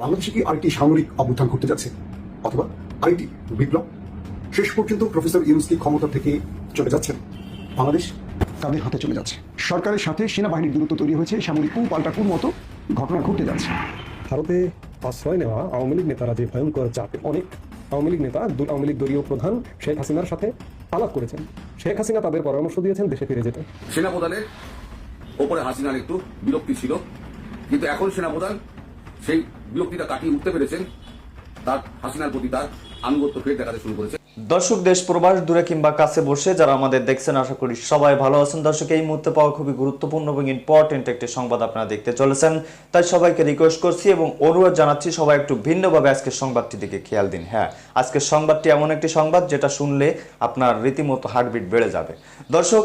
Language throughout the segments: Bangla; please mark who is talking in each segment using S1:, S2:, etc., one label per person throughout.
S1: বাংলাদেশে কি আরেকটি সামরিক অভ্যুত্থান ঘটতে যাচ্ছে? অথবা আরেকটি বিপ্লব? শেষ পর্যন্ত প্রফেসর ইউনুসকি ক্ষমতা থেকে চলে যাচ্ছেন? বাংলাদেশ তাদের হাতে চলে যাচ্ছে। সরকারের সাথে সেনাবাহিনীর দূরত্ব তৈরি হয়েছে সামরিক কু পাল্টা কুর মতো ঘটনা ঘটতে যাচ্ছে।
S2: ভারতে আশ্রয় নেওয়া আওয়ামী লীগ নেতারা যে ভয়ঙ্কর চাপে অনেক আওয়ামী লীগ নেতা আওয়ামী লীগ দলীয় প্রধান শেখ হাসিনার সাথে আলাপ করেছেন। শেখ হাসিনা তাদের পরামর্শ দিয়েছেন দেশে ফিরে যেতে।
S3: সেনাপ্রধানের ওপরে হাসিনার একটু বিরক্তি ছিল। কিন্তু এখন সেনাপ্রধান সেই বিরক্তিটা কাটিয়ে উঠতে পেরেছেন তার হাসিনার প্রতি তার আনুগত্য ফের দেখাতে শুরু করেছে।
S4: দর্শক, দেশ, প্রবাস দূরে কিংবা কাছে বসে যারা আমাদের দেখছেন, আশা করি সবাই ভালো আছেন। দর্শক, এই মুহূর্তে পাওয়া খুবই গুরুত্বপূর্ণ এবং ইম্পর্টেন্ট একটি সংবাদ আপনারা দেখতে চলেছেন। তাই সবাইকে রিকোয়েস্ট করছি এবং অনুরোধ জানাচ্ছি, সবাই একটু ভিন্নভাবে আজকের সংবাদটি দিকে খেয়াল দিন। হ্যাঁ আজকের সংবাদটি এমন একটি সংবাদ, যেটা শুনলে আপনার রীতিমতো হার্টবিট বেড়ে যাবে। দর্শক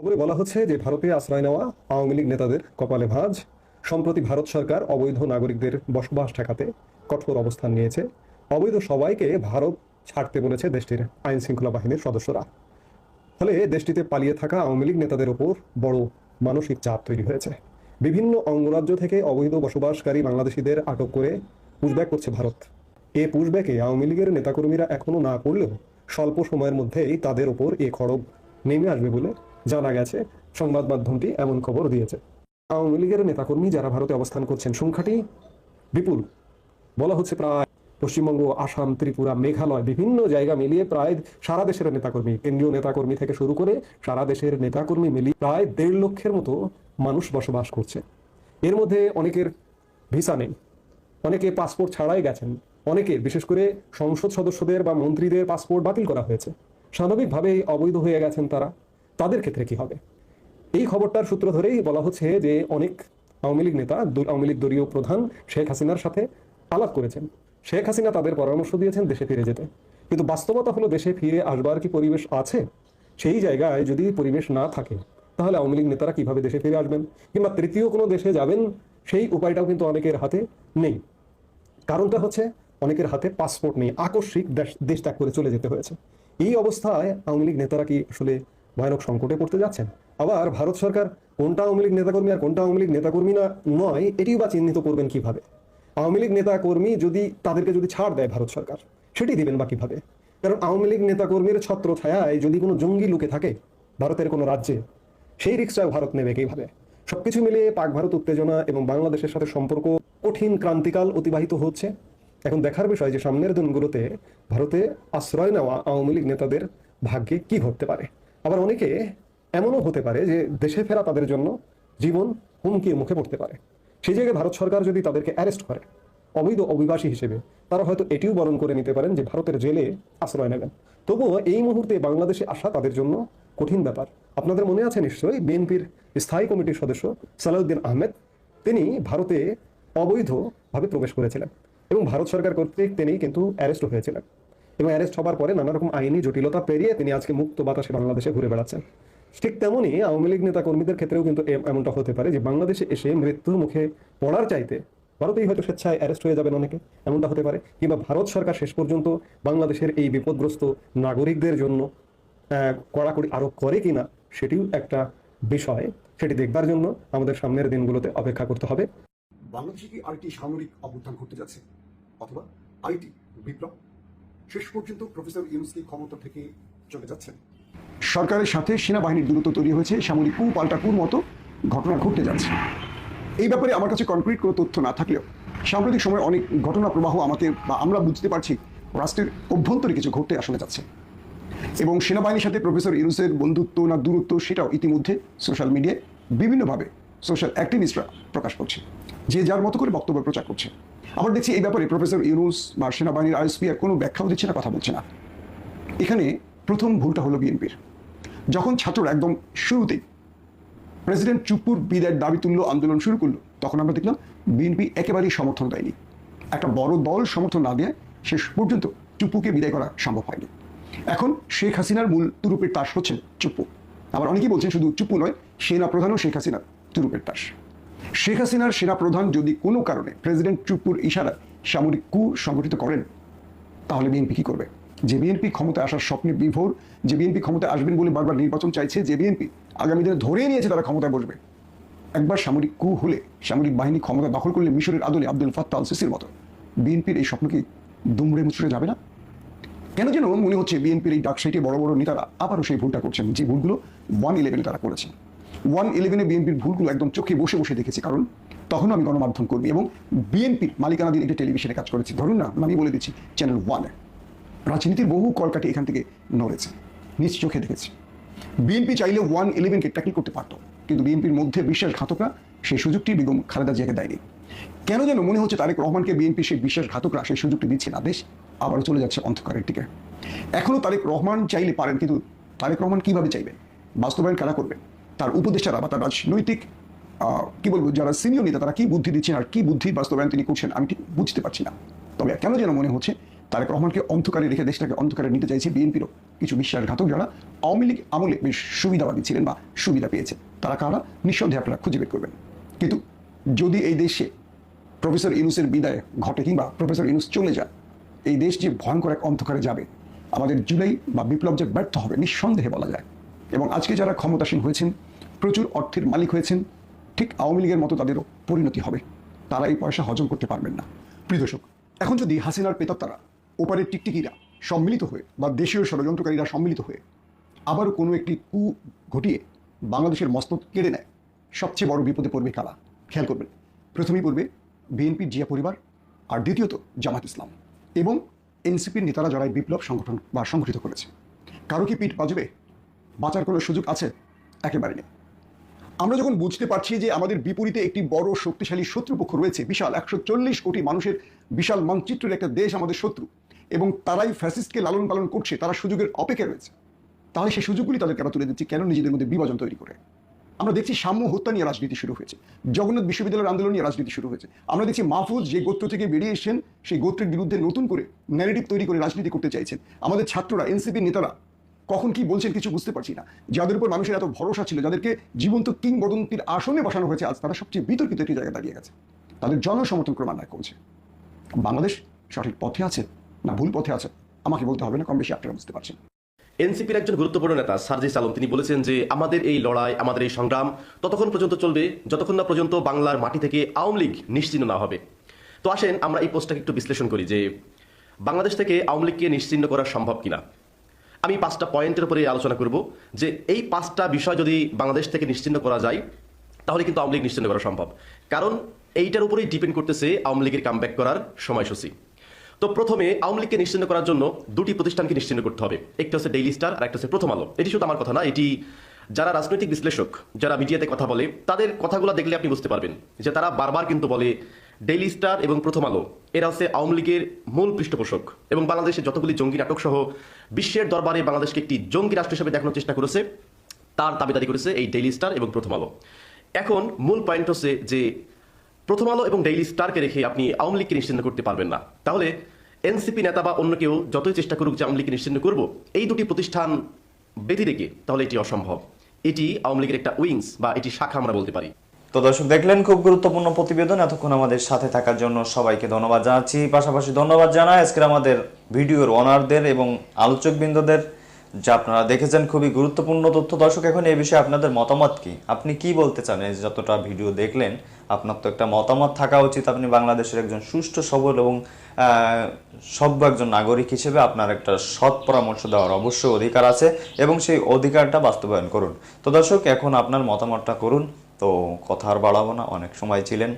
S2: খবরে বলা হচ্ছে যে ভারতে আশ্রয় নেওয়া আওয়ামী লীগ নেতাদের কপালে ভাঁজ। সম্প্রতি ভারত সরকার অবৈধ নাগরিকদের বসবাস ঠেকাতে কঠোর অবস্থান নিয়েছে। অবৈধ সবাইকে ভারত ছাড়তে বলেছে দেশটির আইন শৃঙ্খলা বাহিনীর সদস্যরা। ফলে দেশটিতে পালিয়ে থাকা আওয়ামী লীগ নেতাদের ওপর বড় মানসিক চাপ তৈরি হয়েছে। বিভিন্ন অঙ্গরাজ্য থেকে অবৈধ বসবাসকারী বাংলাদেশিদের আটক করে পুশব্যাক করছে ভারত। এ পুশব্যাকে আওয়ামী লীগের নেতাকর্মীরা এখনও না করলেও স্বল্প সময়ের মধ্যেই তাদের ওপর এ খড়গ নেমে আসবে বলে জানা গেছে, সংবাদ মাধ্যমটি এমন খবর দিয়েছে। আওয়ামী লীগের নেতাকর্মী যারা ভারতে অবস্থান করছেন সংখ্যাটি বিপুল। বলা হচ্ছে প্রায় পশ্চিমবঙ্গ, আসাম, ত্রিপুরা, মেঘালয় বিভিন্ন জায়গা মিলিয়ে প্রায় সারা দেশের নেতাকর্মী, কেন্দ্রীয় নেতাকর্মী থেকে শুরু করে সারা দেশের নেতাকর্মী মিলিয়ে প্রায় দেড় লক্ষের মতো মানুষ বসবাস করছে। এর মধ্যে অনেকের ভিসা নেই, অনেকে পাসপোর্ট ছাড়াই গেছেন, অনেকে বিশেষ করে সংসদ সদস্যদের বা মন্ত্রীদের পাসপোর্ট বাতিল করা হয়েছে। স্বাভাবিকভাবেই অবৈধ হয়ে গেছেন তারা। তাদের ক্ষেত্রে কি হবে? এই খবরটার সূত্র ধরেই বলা হচ্ছে যে অনেক আওয়ামী লীগ নেতা আওয়ামী লীগ দলীয় প্রধান শেখ হাসিনার সাথে আলাপ করেছেন। শেখ হাসিনা তাদের পরামর্শ দিয়েছেন দেশে ফিরে যেতে। কিন্তু বাস্তবতা হলো দেশে ফিরে আসবার কি পরিবেশ আছে? সেই জায়গায় যদি পরিবেশ না থাকে, তাহলে আওয়ামী লীগ নেতারা কীভাবে দেশে ফিরে আসবেন? কিংবা তৃতীয় কোনো দেশে যাবেন, সেই উপায়টাও কিন্তু অনেকের হাতে নেই। কারণটা হচ্ছে অনেকের হাতে পাসপোর্ট নেই। আকস্মিক দেশ- ত্যাগ করে চলে যেতে হয়েছে। এই অবস্থায় আওয়ামী লীগ নেতারা কি আসলে ভয়ানক সংকটে পড়তে যাচ্ছেন। আবার ভারত সরকার কোনটা আওয়ামী লীগ নেতাকর্মী আর কোনটা আওয়ামী লীগ নেতাকর্মী না নয়, এটিও বা চিহ্নিত করবেন কীভাবে? আওয়ামী লীগ নেতাকর্মী যদি তাদেরকে যদি ছাড় দেয় ভারত সরকার, সেটি দিবেন বা কীভাবে? কারণ আওয়ামী লীগ নেতাকর্মীর ছত্র ছায়ায় যদি কোনো জঙ্গি লুকে থাকে ভারতের কোনো রাজ্যে, সেই রিক্সা ভারত নেবে কীভাবে? সবকিছু মিলিয়ে পাক ভারত উত্তেজনা এবং বাংলাদেশের সাথে সম্পর্ক কঠিন ক্রান্তিকাল অতিবাহিত হচ্ছে। এখন দেখার বিষয় যে সামনের দিনগুলোতে ভারতে আশ্রয় নেওয়া আওয়ামী লীগ নেতাদের ভাগ্যে কি ঘটতে পারে? আবার অনেকে এমনও হতে পারে যে দেশে ফেরা তাদের জন্য জীবন হুমকির মুখে পড়তে পারে। সেই জায়গায় ভারত সরকার যদি তাদেরকে অ্যারেস্ট করে, অবৈধ অভিবাসী হিসেবে, তারা হয়তো এটিও বরণ করে নিতে পারেন যে ভারতের জেলে আশ্রয় নেবেন। তবুও এই মুহূর্তে বাংলাদেশে আসা তাদের জন্য কঠিন ব্যাপার। আপনাদের মনে আছে নিশ্চয়ই, বিএনপির স্থায়ী কমিটির সদস্য সালাউদ্দিন আহমেদ, তিনি ভারতে অবৈধভাবে প্রবেশ করেছিলেন এবং ভারত সরকার কর্তৃক তিনি কিন্তু অ্যারেস্ট হয়েছিলেন। এবং অ্যারেস্ট হবার পরে নানা রকম আইনি জটিলতা পেরিয়ে তিনি আজকে মুক্ত বাতাসে বাংলাদেশে ঘুরে বেড়াচ্ছেন। ঠিক তেমনই আওয়ামী লীগ নেতা কর্মীদের ক্ষেত্রেও কিন্তু এমনটা হতে পারে যে বাংলাদেশে এসে মৃত্যুর মুখে পড়ার চাইতে ভারতেই হয়তো স্বেচ্ছায় অ্যারেস্ট হয়ে যাবেন অনেকে, এমনটা হতে পারে। কিংবা ভারত সরকার শেষ পর্যন্ত বাংলাদেশের এই বিপদগ্রস্ত নাগরিকদের জন্য কড়াকড়ি আরোপ করে কিনা সেটিও একটা বিষয়। সেটি দেখবার জন্য আমাদের সামনের দিনগুলোতে অপেক্ষা করতে হবে।
S1: বাংলাদেশে কি আরেকটি সামরিক অভ্যুত্থান ঘটতে যাচ্ছে? অথবা আরেকটি বিপ্লব? শেষ পর্যন্ত প্রফেসর ইউনুসকি ক্ষমতা থেকে চলে যাচ্ছেন। সরকারের সাথে সেনাবাহিনীর দূরত্ব তৈরি হয়েছে সামরিক কু পাল্টা কুর মতো ঘটনা ঘটতে যাচ্ছে। এই ব্যাপারে আমার কাছে কনক্রিট কোনো তথ্য না থাকলেও, সাম্প্রতিক সময় অনেক ঘটনা প্রবাহ আমাকে বা আমরা বুঝতে পারছি রাষ্ট্রের অভ্যন্তরে কিছু ঘটতে আসলে যাচ্ছে। এবং সেনাবাহিনীর সাথে প্রফেসর ইউনুসের বন্ধুত্ব না দূরত্ব সেটাও ইতিমধ্যে সোশ্যাল মিডিয়ায় বিভিন্নভাবে সোশ্যাল অ্যাক্টিভিস্টরা প্রকাশ করছে, যে যার মতো করে বক্তব্য প্রচার করছে। আবার দেখছি এই ব্যাপারে প্রফেসর ইউনুস বা সেনাবাহিনীর আইএসপি আর কোনো ব্যাখ্যাও দিচ্ছে না, কথা বলছে না। এখানে প্রথম ভুলটা হলো বিএনপির। যখন ছাত্ররা একদম শুরুতেই প্রেসিডেন্ট চুপুর বিদায়ের দাবি তুললো, আন্দোলন শুরু করল, তখন আমরা দেখলাম বিএনপি একেবারেই সমর্থন দেয়নি। একটা বড় দল সমর্থন না দিয়ে শেষ পর্যন্ত চুপুকে বিদায় করা সম্ভব হয়নি। এখন শেখ হাসিনার মূল তুরুপের তাস হচ্ছেন চুপু আবার অনেকেই বলছেন শুধু চুপু নয় সেনা প্রধানও শেখ হাসিনার তুরুপের তাস। শেখ হাসিনার সেনা প্রধান যদি কোনো কারণে প্রেসিডেন্ট চুপ্পুর ইশারায় সামরিক কু সংগঠিত করেন, তাহলে বিএনপি কি করবে? যে বিএনপি ক্ষমতায় আসার স্বপ্নে বিভোর, যে বিএনপি ক্ষমতায় আসবেন বলে বারবার নির্বাচন চাইছে, যে বিএনপি আগামী দিনে ধরেই নিয়েছে তারা ক্ষমতায় বসবে। একবার সামরিক কু হলে সামরিক বাহিনী ক্ষমতা দখল করলে মিশরের আদলে আব্দুল ফাত্তা আল সিসির মতো বিএনপির এই স্বপ্ন কি দুমড়ে মুচড়ে যাবে না? কেন যেন মনে হচ্ছে বিএনপির এই ডাকসাইটে বড় বড় নেতারা আবারও সেই ভুলটা করছেন, যে ভুলগুলো ওয়ান ইলেভেনে তারা করেছেন। ওয়ান ইলেভেনে বিএনপির ভুলগুলো একদম চোখে বসে বসে দেখেছি, কারণ তখন আমি গণমাধ্যম কর্মী এবং বিএনপির মালিকানাধীন একটি টেলিভিশনে কাজ করেছি। ধরুন না, আমি বলে দিচ্ছি চ্যানেল ওয়ানে রাজনীতির বহু কলকাঠি এখান থেকে নড়েছে, নিজ চোখে দেখেছি। বিএনপি চাইলে ওয়ান ইলেভেনকে ট্যাকল করতে পারতো, কিন্তু বিএনপির মধ্যে বিশ্বাসঘাতকরা সেই সুযোগটি বেগম খালেদা জিয়াকে দেয়নি। কেন যেন মনে হচ্ছে তারেক রহমানকে বিএনপি সেই বিশ্বাসঘাতকরা সেই সুযোগটি দিচ্ছে না, দেশ আবারও চলে যাচ্ছে অন্ধকারের দিকে। এখনও তারেক রহমান চাইলে পারেন, কিন্তু তারেক রহমান কীভাবে চাইবেন বাস্তবায়ন কারা করবেন তার উপদেষ্টারা বা তার রাজনৈতিক কি বলব, যারা সিনিয়র নেতা, তারা কি বুদ্ধি দিচ্ছেন আর কি বুদ্ধির বাস্তবায়ন তিনি করছেন, আমি ঠিক বুঝতে পারছি না। তবে কেন যেন মনে হচ্ছে তারেক রহমানকে অন্ধকারে রেখে দেশটাকে অন্ধকারে নিতে চাইছে বিএনপিরও কিছু বিশ্বাসঘাতক যারা আওয়ামী লীগ আমলে বেশ সুবিধাবাদী ছিলেন বা সুবিধা পেয়েছে। তারা কারা? নিঃসন্দেহে আপনারা খুঁজে বের করবেন। কিন্তু যদি এই দেশে প্রফেসর ইনুসের বিদায় ঘটে কিংবা প্রফেসর ইনুস চলে যায়, এই দেশ যে ভয়ঙ্কর এক অন্ধকারে যাবে, আমাদের জুলাই বা বিপ্লব যে ব্যর্থ হবে, নিঃসন্দেহে বলা যায়। এবং আজকে যারা ক্ষমতাসীন হয়েছেন প্রচুর অর্থের মালিক হয়েছেন, ঠিক আওয়ামী লীগের মতো তাদেরও পরিণতি হবে। তারা এই পয়সা হজম করতে পারবেন না। প্রিয় দর্শক, এখন যদি হাসিনার পেতাত্তারা ওপারের টিকটিকিরা সম্মিলিত হয়ে বা দেশীয় ষড়যন্ত্রকারীরা সম্মিলিত হয়ে আবারও কোনো একটি কু ঘটিয়ে বাংলাদেশের মস্তক কেড়ে নেয়, সবচেয়ে বড় বিপদে পড়বে কারা? খেয়াল করবেন। প্রথমেই পড়বে বিএনপির জিয়া পরিবার আর দ্বিতীয়ত জামাত ইসলাম এবং এনসিপির নেতারা যারা বিপ্লব সংগঠন বা সংগঠিত করেছে। কারও কি পিঠ বাজবে? বাঁচার কোনো সুযোগ আছে? একেবারে নেই। আমরা যখন বুঝতে পারছি যে আমাদের বিপরীতে একটি বড় শক্তিশালী শত্রুপক্ষ রয়েছে, বিশাল একশো চল্লিশ কোটি মানুষের বিশাল মানচিত্রের একটা দেশ আমাদের শত্রু, এবং তারাই ফ্যাসিস্টকে লালন পালন করছে, তারা সুযোগের অপেক্ষা রয়েছে, তাহলে সেই সুযোগগুলি তাদের কেন তুলে দিচ্ছে? কেন নিজেদের মধ্যে বিভাজন তৈরি করে? আমরা দেখছি সাম্য হত্যা নিয়ে রাজনীতি শুরু হয়েছে, জগন্নাথ বিশ্ববিদ্যালয়ের আন্দোলন নিয়ে রাজনীতি শুরু হয়েছে, আমরা দেখছি মাহফুজ যে গোত্র থেকে বেরিয়ে এসেছেন, সেই গোত্রের বিরুদ্ধে নতুন করে ন্যারেটিভ তৈরি করে রাজনীতি করতে চাইছেন, আমাদের ছাত্ররা এনসিপি নেতারা কখন কি বলছেন কিছু বুঝতে পারছি না। যাদের উপর মানুষের এত ভরসা ছিল, যাদেরকে জীবন্ত কিংবদন্তির আসনে বসানো হয়েছে, আজ তারা সবচেয়ে বিতর্কিত একটি জায়গায় দাঁড়িয়ে গেছে। তাদের জনসমর্থন ক্রমান্বয়ে কমছে। বাংলাদেশ সঠিক পথে আছে না ভুল পথে আছে? আমাকে বলতে হবে না, কম বেশি আপনারা বুঝতে পারছেন।
S5: এনসিপির একজন গুরুত্বপূর্ণ নেতা, সার্জিস আলম, তিনি বলেছেন যে, আমাদের এই লড়াই, আমাদের এই সংগ্রাম ততক্ষণ পর্যন্ত চলবে, যতক্ষণ না পর্যন্ত বাংলার মাটি থেকে আওয়ামী লীগ নিশ্চিন্ন না হবে। তো আসেন, আমরা এই পোস্টটাকে একটু বিশ্লেষণ করি যে, বাংলাদেশ থেকে আওয়ামী লীগকে নিশ্চিন্ন করা সম্ভব কিনা? আমি পাঁচটা পয়েন্টের উপরে আলোচনা করব যে এই পাঁচটা বিষয় যদি বাংলাদেশ থেকে নিশ্চিন্ন করা যায়, তাহলে কিন্তু আওয়ামী লীগ নিশ্চিন্ন করা সম্ভব। কারণ এইটার উপরেই ডিপেন্ড করতেছে আওয়ামী লীগের কামব্যাক করার সময়সূচি। তো প্রথমে আওয়ামী লীগকে নিশ্চিন্ন করার জন্য দুটি প্রতিষ্ঠানকে নিশ্চিন্ন করতে হবে। একটি হচ্ছে ডেইলি স্টার আর একটা হচ্ছে প্রথম আলো। এটি শুধু আমার কথা না, এটি যারা রাজনৈতিক বিশ্লেষক, যারা মিডিয়াতে কথা বলে, তাদের কথাগুলো দেখলে আপনি বুঝতে পারবেন যে তারা বারবার কিন্তু বলে ডেইলি স্টার এবং প্রথম আলো। এরা হচ্ছে আওয়ামী লীগের মূল পৃষ্ঠপোষক। এবং বাংলাদেশে যতগুলি জঙ্গি নাটক সহ বিশ্বের দরবারে বাংলাদেশকে একটি জঙ্গি রাষ্ট্র হিসেবে দেখানোর চেষ্টা করেছে, তার দাবিদারি করেছে এই ডেইলি স্টার এবং প্রথম আলো। এখন মূল পয়েন্ট হচ্ছে যে প্রথম আলো এবং ডেইলি স্টারকে রেখে আপনি আওয়ামী লীগকে নিশ্চিন্ন করতে পারবেন না। তাহলে এনসিপি নেতা বা অন্য কেউ যতই চেষ্টা করুক যে আওয়ামী লীগকে নিশ্চিন্ন করব, এই দুটি প্রতিষ্ঠান বেঁধে রেখে তাহলে এটি অসম্ভব। এটি আওয়ামী লীগের একটা উইংস বা এটি শাখা আমরা বলতে পারি।
S4: তো দর্শক, দেখলেন খুব গুরুত্বপূর্ণ প্রতিবেদন এতক্ষণ আমাদের সাথে থাকার জন্য সবাইকে ধন্যবাদ জানাচ্ছি। পাশাপাশি ধন্যবাদ জানাই আজকের আমাদের ভিডিওর ওনারদের এবং আলোচকবৃন্দদের, যা আপনারা দেখেছেন খুবই গুরুত্বপূর্ণ তথ্য। দর্শক, এখন এই বিষয়ে আপনাদের মতামত কি? আপনি কি বলতে চান? এই যতটা ভিডিও দেখলেন, আপনার তো একটা মতামত থাকা উচিত। আপনি বাংলাদেশের একজন সুষ্ঠু, সবল এবং সভ্য একজন নাগরিক হিসেবে আপনার একটা সৎ পরামর্শ দেওয়ার অবশ্যই অধিকার আছে এবং সেই অধিকারটা বাস্তবায়ন করুন। তো দর্শক, এখন আপনার মতামতটা করুন। তো কথা আর বাড়াবো না, অনেক সময় ছিলেন।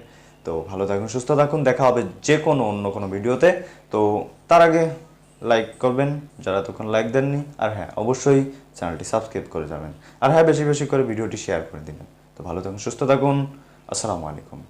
S4: তো ভালো থাকুন, সুস্থ থাকুন, দেখা হবে যে কোনো অন্য কোনো ভিডিওতে। তো তার আগে লাইক করবেন, যারা তখন লাইক দেননি, আর হ্যাঁ অবশ্যই চ্যানেলটি সাবস্ক্রাইব করে যাবেন। আর হ্যাঁ বেশি বেশি করে ভিডিওটি শেয়ার করে দিবেন। তো ভালো থাকুন, সুস্থ থাকুন, আসসালামু আলাইকুম।